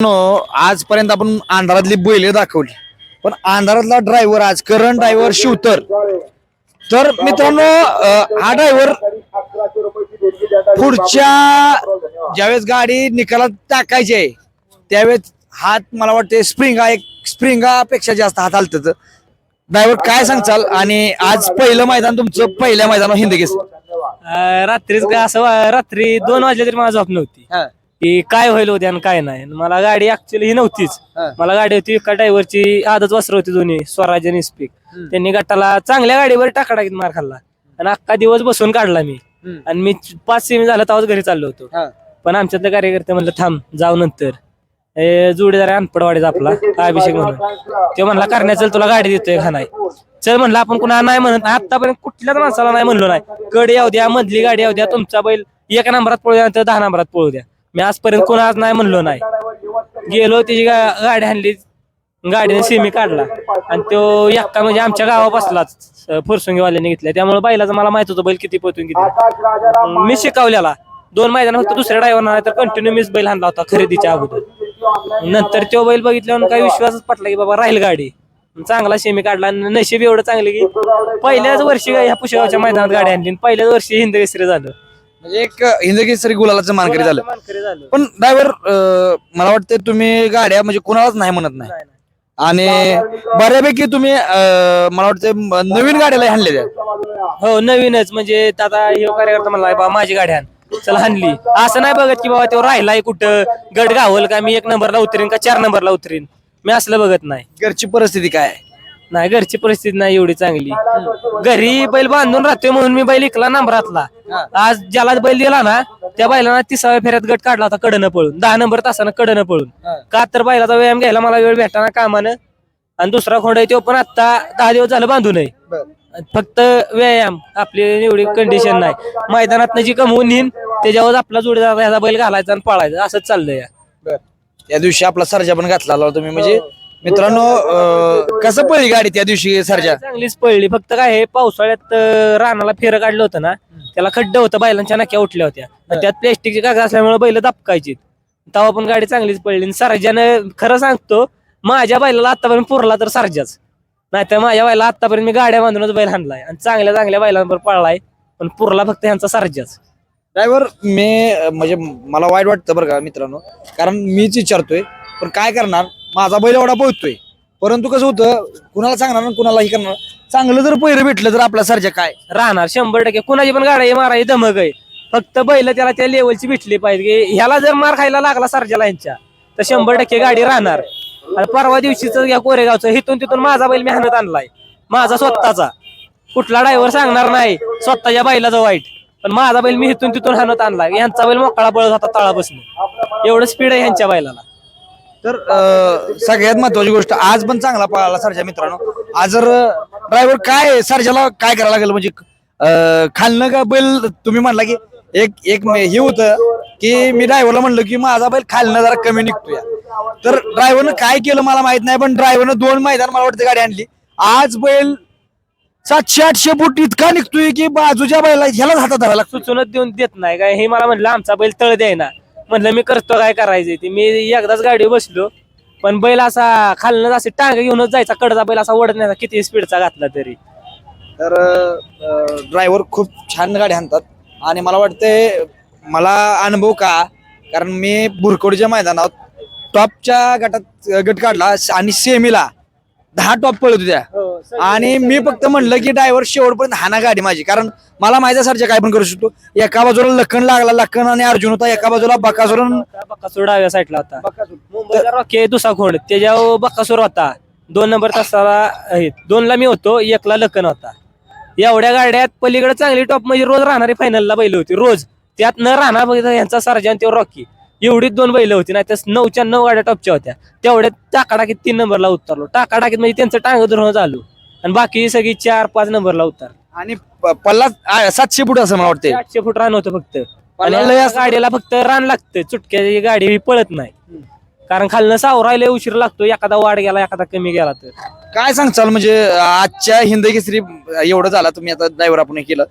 No आजपर्यंत आपण अंधारातली बैल दाखवली. पण अंधारातला ड्रायव्हर आज करंट ड्रायव्हर शिवतर तर मित्रांनो हा ड्रायव्हर पुढच्या ज्यावेळेस गाडी निकालात टाकायची आहे त्यावेळेस हात मला वाटते स्प्रिंगा एक स्प्रिंगापेक्षा जास्त हात हलतात. ड्रायव्हर काय सांगचाल? आणि आज पहिलं मैदान तुमचं पहिल्या मैदानावर हिंद घेस अं, रात्रीच काय असं रात्री दोन वाजले तरी मला झोप नव्हती. की काय होईल होते आणि काय नाही. मला गाडी ऍक्च्युली ही नव्हतीच. हा. मला गाडी होती एका ड्रायव्हरची आदत वस्त्र होती दोन्ही स्वराज आणि स्पीक त्यांनी गटाला चांगल्या गाडीवर टाकाटाकीत मार खाल्ला. आणि अख्खा दिवस बसून काढला मी. आणि मी पाच सेमी झाला तेव्हाच घरी चाललो होतो. पण आमच्यातले कार्यकर्ते म्हणलं थांब जाऊ नंतर. हे जोडीदार आहे अनपडवाडीचा आपला अभिषेक म्हणून. तो म्हणला करण्या चल तुला गाडी देतोय का नाही? चल म्हणलं आपण कुणा नाही म्हणत नाही आतापर्यंत कुठल्याच माणसाला नाही म्हणलो नाही. कड येऊ द्या मधली गाडी येऊ द्या तुमचा बैल एका नंबरात पळू द्या तर दहा नंबरात पळू द्या. मी आजपर्यंत कोणाच नाही म्हणलो नाही. गेलो त्याची गाडी आणली गाडीने सेमी काढला. आणि तो एक्का म्हणजे आमच्या गावापासलाच फुरसुंगीवाल्याने घेतला त्यामुळे बैलाचं मला माहीत होतं बैल किती पोतून किती मी शिकवलेला. दोन मैदान फक्त दुसऱ्या ड्रायव्हर तर कंटिन्यू मीच बैल आणला होता खरेदीच्या अगोदर. नंतर तो बैल बघितल्यावर काही विश्वासच पटला की बाबा राहील गाडी. चांगला सेमी काढला आणि नशीब एवढं चांगलं की पहिल्याच वर्षी ह्या पुशेगावच्या मैदानात गाडी आणली आणि पहिल्याच वर्षी हिंद केसरी झालं. म्हणजे एक हिंद केसरी गुलालाचं मानकरी झालं. मानकरी झालं. पण ड्रायव्हर मला वाटतं तुम्ही गाड्या म्हणजे कोणालाच नाही म्हणत नाही. नाही, नाही. आणि बऱ्यापैकी तुम्ही अं, मला वाटतं नवीन गाड्याला हाणलेल्या हो नवीनच. म्हणजे आता हे कार्यकर्ता म्हणला बाबा माझी गाडी आण. चला हाणली असं नाही बघत की बाबा तो राहिलाय कुठं? गड गावल का? मी एक नंबरला उतरीन का? चार नंबरला उतरीन. मी असलं बघत नाही. घरची परिस्थिती काय? आहे? नाही घरची परिस्थिती नाही एवढी चांगली. घरी बैल बांधून राहतोय म्हणून मी बैल इकला नंबरातला. आज ज्याला बैल दिला ना त्या बैलांना तिसाव्या फेऱ्यात गट काढला होता कडनं पळून. दहा नंबर तासानं कडनं पळून. का तर बैलाचा व्यायाम घ्यायला मला वेळ भेटला कामानं. आणि दुसरा खोंड आहे तो पण आता दहा दिवस झालं बांधू नये फक्त व्यायाम आपली एवढी कंडिशन नाही. मैदानात जी कमवून येईन त्याच्यावर आपला जोडीदार ह्याचा बैल घालायचा आणि पाळायचा. असंच चाललंय. त्या दिवशी आपला सर्जा पण घातला तुम्ही म्हणजे मित्रांनो अं, कसं पळली गाडी त्या दिवशी सर्जा? चांगलीच पडली फक्त काय आहे पावसाळ्यात अं, रानाला फेरं काढलं होतं ना त्याला खड्डे होतं बैलांच्या नाक्या उठल्या होत्या. आणि त्यात प्लॅस्टिकची कागद असल्यामुळे बैल दपकायची तेव्हा पण गाडी चांगलीच पडली आणि सरजानं खरं सांगतो माझ्या बैलाला आतापर्यंत पुरला तर सरजाच. नाही तर माझ्या बैला आतापर्यंत मी गाड्या बांधूनच बैल हाणलाय. आणि चांगल्या चांगल्या बैलांवर पळलाय पण पुरला फक्त ह्यांचा सरजाच. ड्रायव्हर मी अं, म्हणजे मला वाईट वाटतं बरं का मित्रांनो. कारण मीच विचारतोय पण काय करणार? माझा बैल एवढा पळतोय. परंतु कसं होतं कुणाला सांगणार आणि कुणालाही करणार. चांगलं जर पहिरं भेटलं तर आपला सारख्या काय? राहणार शंभर टक्के. कुणाची पण गाडी मारायची धमक आहे. फक्त बैल त्याला त्या लेवलची भेटली पाहिजे. ह्याला जर मार खायला लागला सारख्याला यांच्या तर शंभर टक्के गाडी राहणार. आणि परवा दिवशीच या कोरेगावचं हिथून तिथून माझा बैल मी हाणत आणलाय. माझा स्वतःचा. कुठला ड्रायव्हर सांगणार नाही. स्वतःच्या बैलाचा वाईट. पण माझा बैल मी हिथून तिथून हाणत आणलाय. यांचा बैल मोकळा बळत होता तळापासून. एवढं स्पीड आहे ह्यांच्या बैलाला. तर अं, सगळ्यात महत्वाची गोष्ट आज पण चांगला पळाला सरजा मित्रांनो. आज जर ड्रायव्हर काय सरजाला काय करायला लागेल? म्हणजे अं, खालनं का बैल? तुम्ही म्हणला की एक एक मे- हे होतं की मी ड्रायव्हरला म्हणलं की माझा बैल खालनं जरा कमी निघतोय. तर ड्रायव्हरनं काय केलं मला माहीत नाही पण ड्रायव्हरनं दोन मैदान मला वाटतं गाडी आणली. आज बैल सातशे आठशे फूट इतका निघतोय की बाजूच्या बैला ह्यालाच हातात धरायला लागतो सुचवणच देऊन देत नाही काय? हे मला म्हणलं आमचा बैल तळ द्यायना म्हटलं मी करतो काय करायचं ते. मी एकदाच गाडीवर बसलो पण बैल असा खालनं असे टांग घेऊनच जायचा कडचा बैल असा ओढत नाही किती स्पीडचा घातला तरी. तर ड्रायव्हर खूप छान गाडी आणतात. आणि मला वाटते मला अनुभव का कारण मी भुरकोडच्या मैदानात टॉपच्या गटात गट काढला आणि सेमीला दहा टॉप पळत होत्या. आणि मी फक्त म्हणलं की ड्रायव्हर शेवटपर्यंत हाना गाडी माझी. कारण मला माहिती सरच्या काय पण करू शकतो. एका बाजूला लखन लागला लखन आणि अर्जुन होता. एका बाजूला बकासुर बक्कासूर डाव्या साईडला होता. रॉकी दुसरा खोंड. त्याच्यावर बक्कासूर होता. दोन नंबर तासाला आहे. दोनला मी होतो एकला लखन होता. एवढ्या गाड्यात पलीकडे चांगली टॉप म्हणजे रोज राहणारी फायनलला बैल होती. रोज. त्यात न राहणार यांचा सर्जन ते रॉकी एवढीच दोन बैल होती नाही तर नऊच्या नऊ गाड्या टॉपच्या होत्या. तेवढ्यात टाकाटाकीत तीन नंबरला उतरलो. टाकाटाकीत म्हणजे त्यांचं टांग धरून झालो. आणि बाकी सगळी चार पाच नंबरला उतर आणि प- पल्ला आ, सातशे फूट असं मला वाटते आठशे फूट रान होतं फक्त. आणि पल्ला या गाडीला फक्त रान लागतं. चुटक्याची गाडी ही पळत नाही. कारण खालनं सावरायला उशीर लागतो. एखादा वाढ गेला एखादा कमी गेला तर. काय सांगचाल म्हणजे आजच्या हिंद केसरी एवढं झाला तुम्ही आता ड्रायव्हर आपण हे केलं.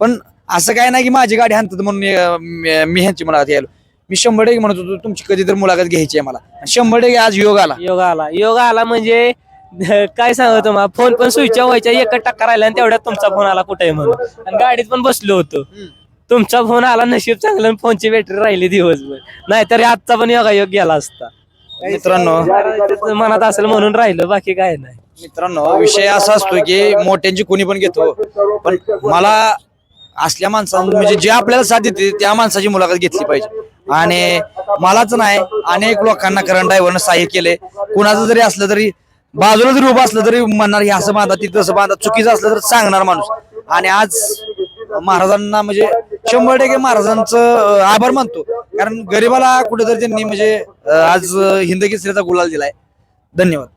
पण असं काय नाही की माझी गाडी हाणतात म्हणून अं, मी- मी ह्यांची मला यायलो मी शंभर टक्के म्हणत होतो तुमची कधी तर मुलाखत घ्यायची आहे मला. आणि शंभर टक्के आज योग आला. योग आला. योग आला म्हणजे काय सांगतो तुम्हाला फोन पण स्विच ऑफ व्हायचा एक टक्का राहिला आणि तेवढ्यात तुमचा फोन आला कुठे म्हणून. आणि गाडीत पण बसलो होतो. तुमचा फोन आला नशीब चांगलं आणि फोनची बॅटरी राहिली दिवसभर. नाहीतर आजचा पण योगा योग गेला असता. मित्रांनो. मनात असेल म्हणून राहिलं बाकी काय नाही. मित्रांनो विषय असा असतो की मोठ्यांची कोणी पण घेतो. पण मला असल्या माणसांना म्हणजे जे आपल्याला साथ देते त्या माणसाची मुलाखत घेतली पाहिजे. आणि मलाच नाही अनेक लोकांना करंट ड्रायव्हरनं सहाय्य केले. कुणाचं जरी असलं तरी बाजूला जरी उभं असलं तरी म्हणणार हे असं बांधा तिथं तसं बांधा चुकीचं असलं तर सांगणार माणूस. आणि आज महाराजांना म्हणजे शंभर टक्के महाराजांचं आभार मानतो. कारण गरिबाला कुठेतरी त्यांनी म्हणजे आज हिंद केसरीचा गुलाल दिलाय. धन्यवाद.